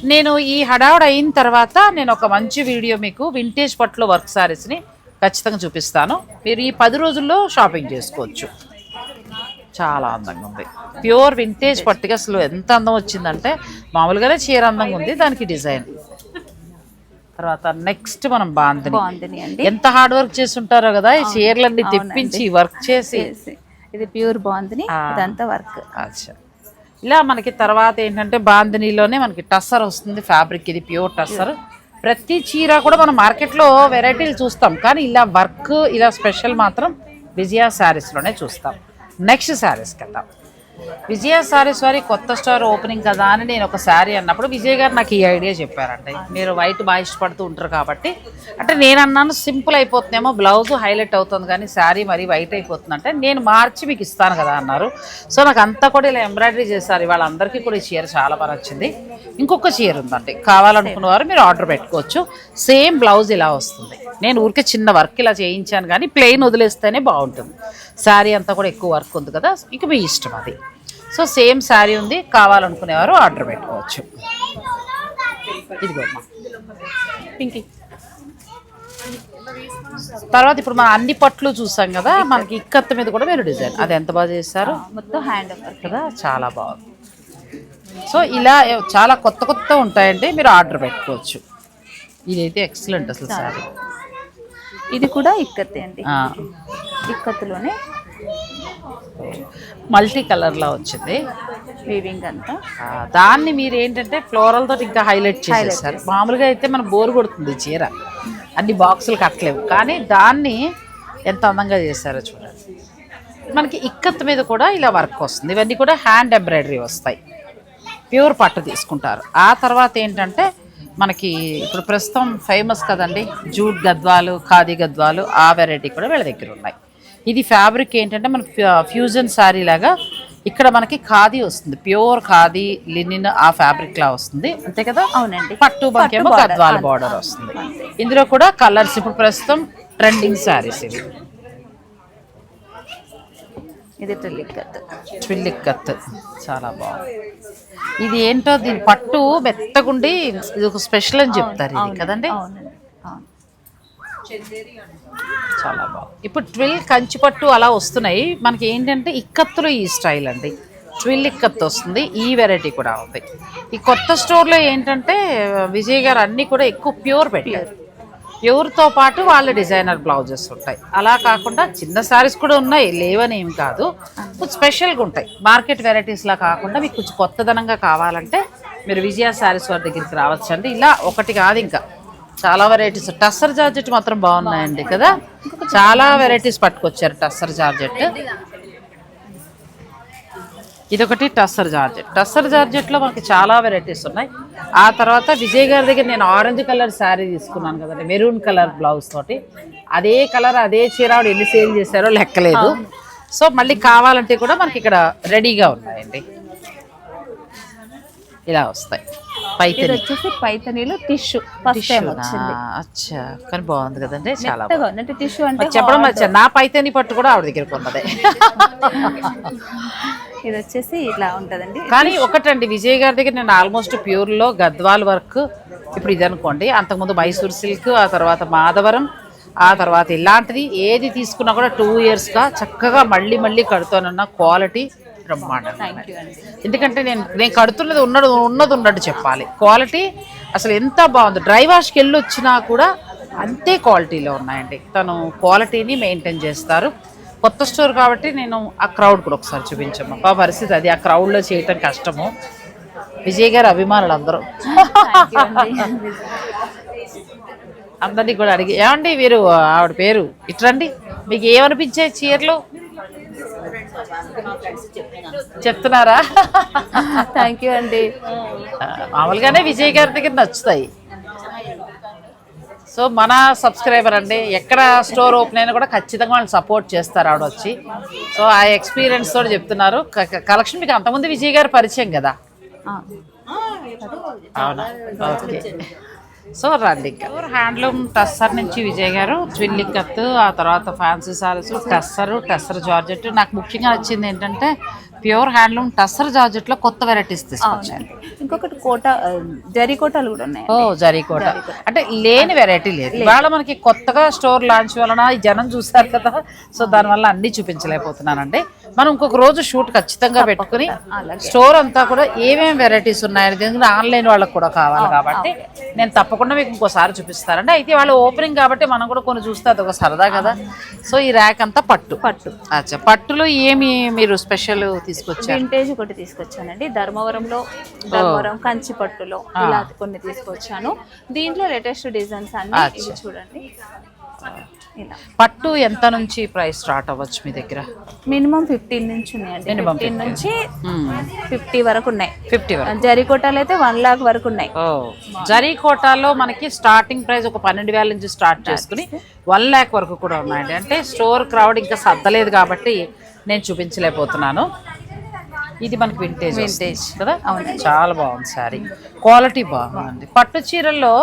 నేను ఈ హడావుడ్ అయిన తర్వాత నేను ఒక మంచి వీడియో మీకు వింటేజ్ పట్టులో వర్క్ సారీస్ని ఖచ్చితంగా చూపిస్తాను. మీరు ఈ పది రోజుల్లో షాపింగ్ చేసుకోవచ్చు. చాలా అందంగా ఉంది. ప్యూర్ వింటేజ్ పట్టుకి అసలు ఎంత అందం వచ్చిందంటే మామూలుగానే చీర అందంగా ఉంది దానికి డిజైన్. తర్వాత నెక్స్ట్ మనం బాందని. ఎంత హార్డ్ వర్క్ చేసి ఉంటారో కదా ఈ చీరలన్నీ తెప్పించి వర్క్ చేసి. ఇది ప్యూర్ బాగుంది ఇదంతా వర్క్. అచ్చా. ఇలా మనకి తర్వాత ఏంటంటే బాందినీలోనే మనకి టస్సర్ వస్తుంది ఫ్యాబ్రిక్ ఇది ప్యూర్ టస్సర్. ప్రతి చీర కూడా మనం మార్కెట్లో వెరైటీలు చూస్తాం. కానీ ఇలా వర్క్ ఇలా స్పెషల్ మాత్రం విజయ శారీస్లోనే చూస్తాం. నెక్స్ట్ శారీస్కి వెళ్దాం. విజయ సారీ కొత్త స్టార్ ఓపెనింగ్ కదా అని నేను ఒక శారీ అన్నప్పుడు విజయ్ గారు నాకు ఈ ఐడియా చెప్పారంటే మీరు వైట్ బాగా ఇష్టపడుతూ ఉంటారు కాబట్టి. అంటే నేను అన్నాను సింపుల్ అయిపోతుందేమో బ్లౌజ్ హైలైట్ అవుతుంది కానీ శారీ మరి వైట్ అయిపోతుంది అంటే నేను మార్చి మీకు ఇస్తాను కదా అన్నారు. సో నాకు అంతా కూడా ఇలా ఎంబ్రాయిడరీ చేశారు. వాళ్ళందరికీ కూడా ఈ చీర చాలా బాగా నచ్చింది. ఇంకొక చీర ఉందండి. కావాలనుకున్న వారు మీరు ఆర్డర్ పెట్టుకోవచ్చు. సేమ్ బ్లౌజ్ ఇలా వస్తుంది. నేను ఊరికే చిన్న వర్క్ ఇలా చేయించాను కానీ ప్లెయిన్ వదిలేస్తేనే బాగుంటుంది. శారీ అంతా కూడా ఎక్కువ వర్క్ ఉంది కదా ఇక మీ ఇష్టం అది. సో సేమ్ శారీ ఉంది కావాలనుకునేవారు ఆర్డర్ పెట్టుకోవచ్చు. పింకీ. తర్వాత ఇప్పుడు మనం అన్ని పట్లు చూసాం కదా మనకి ఇక్కత్త మీద కూడా మీరు డిజైన్. అది ఎంత బాగా చేశారు? మొత్తం హ్యాండ్ కదా చాలా బాగుంది. సో ఇలా చాలా కొత్త కొత్త ఉంటాయండి మీరు ఆర్డర్ పెట్టుకోవచ్చు. ఇదైతే ఎక్సలెంట్ అసలు సారీ ఇది కూడా ఇక్కత్తే అండి. ఇక్కత్తులోనే మల్టీ కలర్లో వచ్చింది. వీవింగ్ అంతా. దాన్ని మీరు ఏంటంటే ఫ్లోరల్ తోటి ఇంకా హైలైట్ చేసేసారు. మామూలుగా అయితే మనం బోర్ కొడుతుంది చీర. అన్ని బాక్సులు కట్టలేవు. కానీ దాన్ని ఎంత అందంగా చేశారో చూడండి. మనకి ఇక్కత్ మీద కూడా ఇలా వర్క్ వస్తుంది. ఇవన్నీ కూడా హ్యాండ్ ఎంబ్రాయిడరీ వస్తాయి. ప్యూర్ పట్టు తీసుకుంటారు. ఆ తర్వాత ఏంటంటే మనకి ఇప్పుడు ప్రస్తుతం ఫేమస్ కదండి జూట్ గద్వాలు ఖాదీ గద్వాలు ఆ వెరైటీ కూడా వీళ్ళ దగ్గర ఉన్నాయి. ఇది ఫ్యాబ్రిక్ ఏంటంటే మనకి ఫ్యూజన్ శారీ లాగా ఇక్కడ మనకి ఖాదీ వస్తుంది. ప్యూర్ ఖాదీ లినిన్ ఆ ఫ్యాబ్రిక్ లా వస్తుంది. అంతే కదా? అవునండి. పట్టు border. గద్వాల బార్డర్. వస్తుంది. ఇందులో కూడా కలర్స్ ఇప్పుడు ప్రస్తుతం ట్రెండింగ్ శారీస్ ఇవి. ఇది ట్రిల్ ఇక్కత్ ట్విల్లిక్ కత్ చాలా బాగుంది. ఇది ఏంటో దీని పట్టు మెత్తగుండి ఇది ఒక స్పెషల్ అని చెప్తారు ఇది కదండి? చాలా బాగుంది. ఇప్పుడు ట్విల్ కంచిపట్టు అలా వస్తున్నాయి. మనకి ఏంటంటే ఇక్కత్తులో ఈ స్టైల్ అండి. ట్విల్ ఇక్కత్ వస్తుంది. ఈ వెరైటీ కూడా ఉంది. ఈ కొత్త స్టోర్లో ఏంటంటే విజయ్ గారు అన్నీ కూడా ఎక్కువ ప్యూర్ పెట్టారు. ప్యూర్తో పాటు వాళ్ళ డిజైనర్ బ్లౌజెస్ ఉంటాయి. అలా కాకుండా చిన్న సారీస్ కూడా ఉన్నాయి. లేవని ఏం కాదు. కొంచెం స్పెషల్గా ఉంటాయి. మార్కెట్ వెరైటీస్లా కాకుండా మీకు కొంచెం కొత్తదనంగా కావాలంటే మీరు విజయ శారీస్ వారి దగ్గరికి రావచ్చండి. ఇలా ఒకటి కాదు ఇంకా. చాలా వెరైటీస్ టస్సర్ జార్జెట్ మాత్రం బాగున్నాయండి కదా? చాలా వెరైటీస్ పట్టుకొచ్చారు టస్సర్ జార్జెట్. ఇదొకటి టస్సర్ జార్జెట్. టస్సర్ జార్జెట్లో మనకి చాలా వెరైటీస్ ఉన్నాయి. ఆ తర్వాత విజయ్ గారి దగ్గర నేను ఆరెంజ్ కలర్ శారీ తీసుకున్నాను కదండి మెరూన్ కలర్ బ్లౌజ్ తోటి. అదే కలర్ అదే చీర ఆవిడ ఎన్ని సేల్ చేశారో లెక్కలేదు. సో మళ్ళీ కావాలంటే కూడా మనకి ఇక్కడ రెడీగా ఉన్నాయండి. ఇలా వస్తాయి. ఇది వచ్చేసి పైతనీలో టిష్యూ. ఫస్ట్ టైం వచ్చింది. అచ్చా. కానీ బాగుంది కదండి. చాలా. అంటే టిష్యూ అంటే చెప్పడం మర్చా నా పైతేని పట్టు కూడా ఆవిడ దగ్గరికి ఉన్నదే ఇది వచ్చేసి ఇట్లా ఉంటదండి. కానీ ఒకటండి విజయ్ గారి దగ్గర నేను ఆల్మోస్ట్ ప్యూర్లో గద్వాల్ వర్క్ ఇప్పుడు ఇది అనుకోండి. అంతకుముందు మైసూర్ సిల్క్ ఆ తర్వాత మాధవరం ఆ తర్వాత ఇలాంటిది. ఏది తీసుకున్నా కూడా టూ ఇయర్స్గా చక్కగా మళ్ళీ మళ్ళీ కడుతానన్న క్వాలిటీ బ్రహ్మాండంగా. ఎందుకంటే నేను నేను కడుతున్నది ఉన్నది ఉన్నది ఉన్నట్టు చెప్పాలి. క్వాలిటీ అసలు ఎంత బాగుంది. డ్రై వాష్కి వెళ్ళి వచ్చినా కూడా అంతే క్వాలిటీలో ఉన్నాయండి. తను క్వాలిటీని మెయింటైన్ చేస్తారు. కొత్త స్టోర్ కాబట్టి నేను ఆ క్రౌడ్ కూడా ఒకసారి చూపించమ్మా. మా పరిస్థితి అది. ఆ క్రౌడ్లో చేయటం కష్టము. విజయ్ గారు అభిమానులు అందరూ. అందరినీ కూడా అడిగి ఏమండి వీరు ఆవిడ పేరు? ఇట్రండి మీకు ఏమనిపించాయి చీరలు? చెప్తున్నారా? థ్యాంక్ యూ అండి. మామూలుగానే విజయ్ గారి దగ్గర నచ్చుతాయి. సో మన సబ్స్క్రైబర్ అండి ఎక్కడ స్టోర్ ఓపెన్ అయినా కూడా ఖచ్చితంగా వాళ్ళు సపోర్ట్ చేస్తారు ఆవిడ వచ్చి. సో ఆ ఎక్స్పీరియన్స్ తోటి చెప్తున్నారు. కలెక్షన్ మీకు అంతకుముందు విజయ్ గారి పరిచయం కదా. అవునా? ఓకే. సో రండి హ్యాండ్లూమ్ టస్సర్ నుంచి విజయ్ గారు ట్విల్లింగ్ కత్ ఆ తర్వాత ఫ్యాన్సీ సారీస్ టస్సరు టస్సర్ జార్జెట్ నాకు ముఖ్యంగా నచ్చింది ఏంటంటే ప్యూర్ హ్యాండ్లూమ్ టస్సర్ జార్జెట్లో కొత్త వెరైటీస్ తీసుకొచ్చారు. అవునండి. ఇంకొకటి కోట ఆ, జరీ కోటలు కూడా ఉన్నాయి ఓ జరీకోట అంటే లేని వెరైటీ లేదు. ఇవాళ మనకి కొత్తగా స్టోర్ లాంచ్ వలన ఈ జనం చూస్తారు కదా. సో దానివల్ల అన్ని చూపించలేకపోతున్నానండి. మనం ఇంకొక రోజు షూట్ ఖచ్చితంగా పెట్టుకుని స్టోర్ అంతా కూడా ఏమేమి వెరైటీస్ ఉన్నాయి ఎందుకంటే ఆన్లైన్ వాళ్ళకి కూడా కావాలి కాబట్టి నేను తప్పకుండా మీకు ఇంకోసారి చూపిస్తానండి. అయితే వాళ్ళు ఓపెనింగ్ కాబట్టి మనం కూడా కొన్ని చూస్తే అది ఒక సరదా కదా. సో ఈ ర్యాక్ అంతా పట్టు. పట్టు. అచ్చా పట్టులో ఏమి మీరు స్పెషల్ తీసుకొచ్చారు. వింటేజ్ ఒకటి తీసుకొచ్చానండి. ధర్మవరంలో ధర్మవరం కంచి పట్టులో ఇలా కొన్ని తీసుకొచ్చాను. దీంట్లో లేటెస్ట్ డిజైన్స్ అన్ని చూడండి. పట్టు ఎంత నుంచి ప్రైస్ స్టార్ట్ అవ్వచ్చు మీ దగ్గర? మినిమం ఫిఫ్టీన్ నుంచి ఉన్నాయండి. ఫిఫ్టీన్ నుంచి ఫిఫ్టీ వరకు ఉన్నాయి. ఫిఫ్టీ వరకు. జరీ కోటాలు అయితే వన్ లాక్ వరకు ఉన్నాయి. ఓ. జరీ కోటాలో మనకి స్టార్టింగ్ ప్రైస్ ఒక పన్నెండు వేల నుంచి స్టార్ట్ చేసుకుని వన్ ల్యాక్ వరకు కూడా ఉన్నాయండి. అంటే స్టోర్ క్రౌడ్ ఇంకా సర్దలేదు కాబట్టి నేను చూపించలేకపోతున్నాను. ఇది మనకి వింటేజ్ వింటేజ్ కదా? అవును. చాలా బాగుంది సారీ క్వాలిటీ బాగుందండి పట్టు చీరల్లో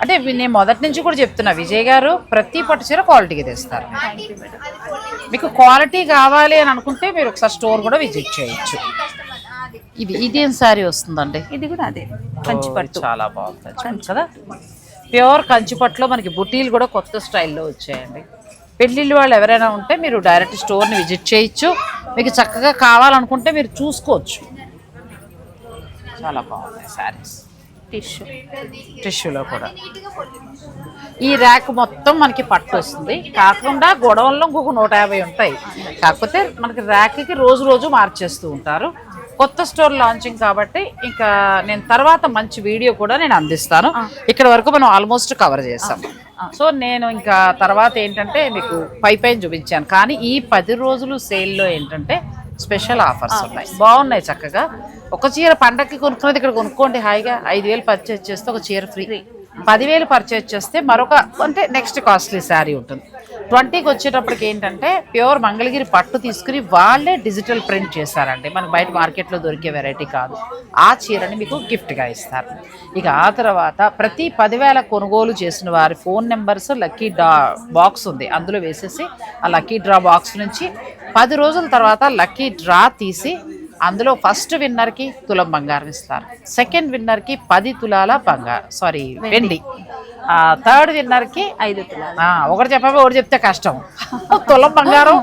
అంటే నేను మొదటి నుంచి కూడా చెప్తున్నా విజయ్ గారు ప్రతి పట్టు చీర క్వాలిటీకి తెస్తారు. మీకు క్వాలిటీ కావాలి అని అనుకుంటే మీరు ఒకసారి స్టోర్ కూడా విజిట్ చేయొచ్చు. ఇది ఇదేం సారీ వస్తుందండి? ఇది కూడా అదే. కంచి ఓ, పట్టు. చాలా బాగుంది. కంచిపట్టు కదా? ప్యూర్ కంచిపట్టులో మనకి బుటీలు కూడా కొత్త స్టైల్లో వచ్చాయండి. పెళ్ళిళ్ళు వాళ్ళు ఎవరైనా ఉంటే మీరు డైరెక్ట్ స్టోర్ని విజిట్ చేయొచ్చు. మీకు చక్కగా కావాలనుకుంటే మీరు చూసుకోవచ్చు. చాలా బాగున్నాయి శారీస్. టిష్యూ. టిష్యూలో కూడా. ఈ ర్యాక్ మొత్తం మనకి పట్టు వస్తుంది. కాకుండా గొడవల్లో ఇంకొక నూట యాభై ఉంటాయి. కాకపోతే మనకి ర్యాక్కి రోజు రోజు మార్చేస్తూ ఉంటారు. కొత్త స్టోర్ లాంచింగ్ కాబట్టి ఇంకా నేను తర్వాత మంచి వీడియో కూడా నేను అందిస్తాను. ఇక్కడ వరకు మనం ఆల్మోస్ట్ కవర్ చేసాం. సో నేను ఇంకా తర్వాత ఏంటంటే మీకు పై పైన చూపించాను. కానీ ఈ పది రోజులు సేల్లో ఏంటంటే స్పెషల్ ఆఫర్స్ ఉన్నాయి. బాగున్నాయి చక్కగా. ఒక చీర పండక్కి కొనుక్కున్నది ఇక్కడ కొనుక్కోండి హాయిగా. ఐదు వేలు పర్చేజ్ చేస్తే ఒక చీర ఫ్రీ. పదివేలు పర్చేజ్ చేస్తే మరొక అంటే నెక్స్ట్ కాస్ట్లీ శారీ ఉంటుంది. ట్వంటీకి వచ్చేటప్పటికి ఏంటంటే ప్యూర్ మంగళగిరి పట్టు తీసుకుని వాళ్ళే డిజిటల్ ప్రింట్ చేశారండి. మనకు బయట మార్కెట్లో దొరికే వెరైటీ కాదు. ఆ చీరని మీకు గిఫ్ట్గా ఇస్తారు. ఇక ఆ తర్వాత ప్రతి పదివేల కొనుగోలు చేసిన వారి phone numbers lucky draw box ఉంది. అందులో వేసేసి ఆ లక్కీ డ్రా బాక్స్ నుంచి పది రోజుల తర్వాత లక్కీ డ్రా తీసి అందులో ఫస్ట్ విన్నర్కి తులం బంగారం ఇస్తారు. సెకండ్ విన్నర్కి పది తులాల బంగారం సారీ వెండి. థర్డ్ విన్నర్కి ఐదు ఒకటి చెప్పబోయి ఒకటి చెప్తే కష్టం. తులం బంగారం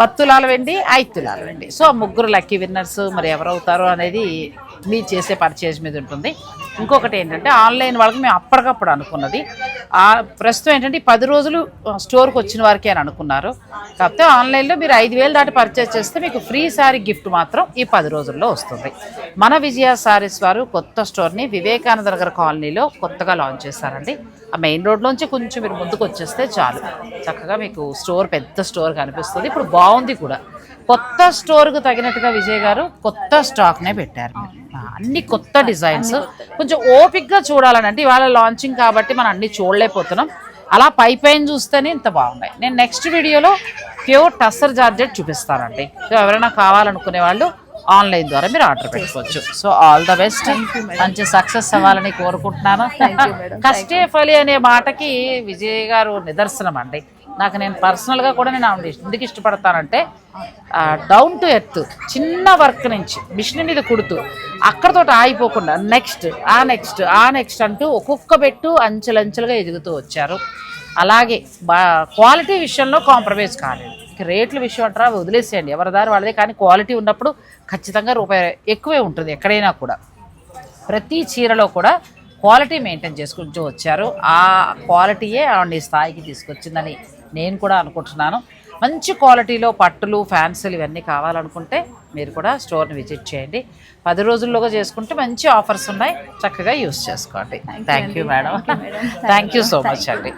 పది తులాల వెండి ఐదు తులాల వెండి. సో ముగ్గురు లక్కీ విన్నర్స్ మరి ఎవరవుతారో అనేది మీరు చేసే పర్చేజ్ మీద ఉంటుంది. ఇంకొకటి ఏంటంటే ఆన్లైన్ వాళ్ళకి మేము అప్పటికప్పుడు అనుకున్నది. ప్రస్తుతం ఏంటంటే ఈ పది రోజులు స్టోర్కి వచ్చిన వారికి అని అనుకున్నారు. కాకపోతే ఆన్లైన్లో మీరు ఐదు వేలు దాటి పర్చేజ్ చేస్తే మీకు ఫ్రీ సారీ గిఫ్ట్ మాత్రం ఈ పది రోజుల్లో వస్తుంది. మన విజయ సారీస్ వారు కొత్త స్టోర్ని వివేకానంద నగర్ కాలనీలో కొత్తగా లాంచ్ చేశారండి. ఆ మెయిన్ రోడ్లోంచి కొంచెం మీరు ముందుకు వచ్చేస్తే చాలు. చక్కగా మీకు స్టోర్ పెద్ద స్టోర్ కనిపిస్తుంది. ఇప్పుడు బాగుంది కూడా. కొత్త స్టోర్కు తగినట్టుగా విజయ్ గారు కొత్త స్టాక్నే పెట్టారు. అన్ని కొత్త డిజైన్స్ కొంచెం ఓపిక్గా చూడాలని అంటే ఇవాళ లాంచింగ్ కాబట్టి మనం అన్ని చూడలేకపోతున్నాం. అలా పై పైన చూస్తేనే ఇంత బాగున్నాయి. నేను నెక్స్ట్ వీడియోలో ప్యూర్ టస్సర్ జార్జెట్ చూపిస్తానండి. సో ఎవరైనా కావాలనుకునే వాళ్ళు ఆన్లైన్ ద్వారా మీరు ఆర్డర్ పెట్టుకోవచ్చు. సో ఆల్ ద బెస్ట్ మంచి సక్సెస్ అవ్వాలని కోరుకుంటున్నాను. కష్టే ఫలి అనే మాటకి విజయ్ గారు నిదర్శనం అండి నాకు నేను పర్సనల్గా కూడా నేను ఆవిడ ఎందుకు ఇష్టపడతానంటే డౌన్ టు ఎర్త్ చిన్న వర్క్ నుంచి మిషన్ మీద కుడుతూ అక్కడతో ఆగిపోకుండా నెక్స్ట్ ఆ నెక్స్ట్ ఆ నెక్స్ట్ అంటూ ఒక్కొక్క పెట్టు అంచెలంచెలుగా ఎదుగుతూ వచ్చారు. అలాగే బా క్వాలిటీ విషయంలో కాంప్రమైజ్ కాలేదు. ఇక రేట్ల విషయం అంటారా వదిలేసేయండి. ఎవరి దారి వాళ్ళదే కానీ క్వాలిటీ ఉన్నప్పుడు ఖచ్చితంగా రూపాయి ఎక్కువే ఉంటుంది ఎక్కడైనా కూడా. ప్రతి చీరలో కూడా క్వాలిటీ మెయింటైన్ చేసుకుంటూ వచ్చారు. ఆ క్వాలిటీయే ఆవిడ స్థాయికి తీసుకొచ్చిందని నేను కూడా అనుకుంటున్నాను. మంచి క్వాలిటీలో పట్టులు ఫ్యాన్సీలు ఇవన్నీ కావాలనుకుంటే మీరు కూడా స్టోర్ని విజిట్ చేయండి. పది రోజుల్లోగా చేసుకుంటే మంచి ఆఫర్స్ ఉన్నాయి. చక్కగా యూస్ చేసుకోండి. Thank you madam thank you so much అండి.